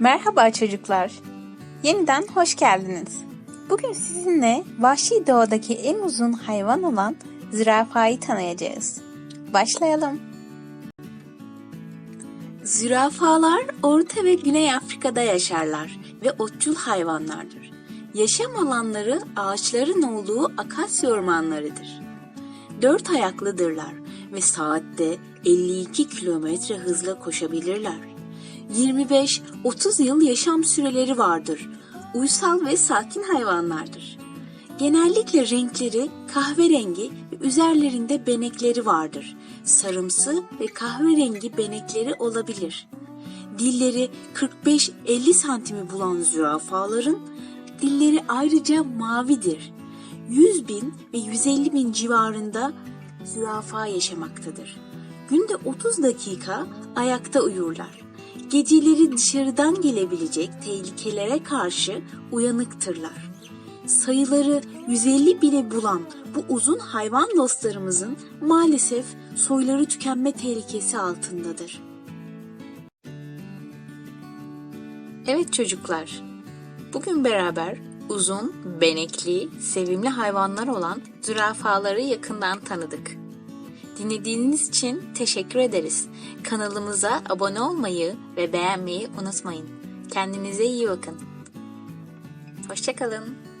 Merhaba çocuklar. Yeniden hoş geldiniz. Bugün sizinle vahşi doğadaki en uzun hayvan olan zürafayı tanıyacağız. Başlayalım. Zürafalar Orta ve Güney Afrika'da yaşarlar ve otçul hayvanlardır. Yaşam alanları ağaçların olduğu akasya ormanlarıdır. Dört ayaklıdırlar ve saatte 52 kilometre hızla koşabilirler. 25-30 yıl yaşam süreleri vardır. Uysal ve sakin hayvanlardır. Genellikle renkleri kahverengi ve üzerlerinde benekleri vardır. Sarımsı ve kahverengi benekleri olabilir. Dilleri 45-50 santimi bulan zürafaların dilleri ayrıca mavidir. 100 bin ve 150 bin civarında zürafa yaşamaktadır. Günde 30 dakika ayakta uyurlar. Geceleri dışarıdan gelebilecek tehlikelere karşı uyanıktırlar. Sayıları 150 bine bulan bu uzun hayvan dostlarımızın maalesef soyları tükenme tehlikesi altındadır. Evet çocuklar, bugün beraber uzun, benekli, sevimli hayvanlar olan zürafaları yakından tanıdık. Dinlediğiniz için teşekkür ederiz. Kanalımıza abone olmayı ve beğenmeyi unutmayın. Kendinize iyi bakın. Hoşçakalın.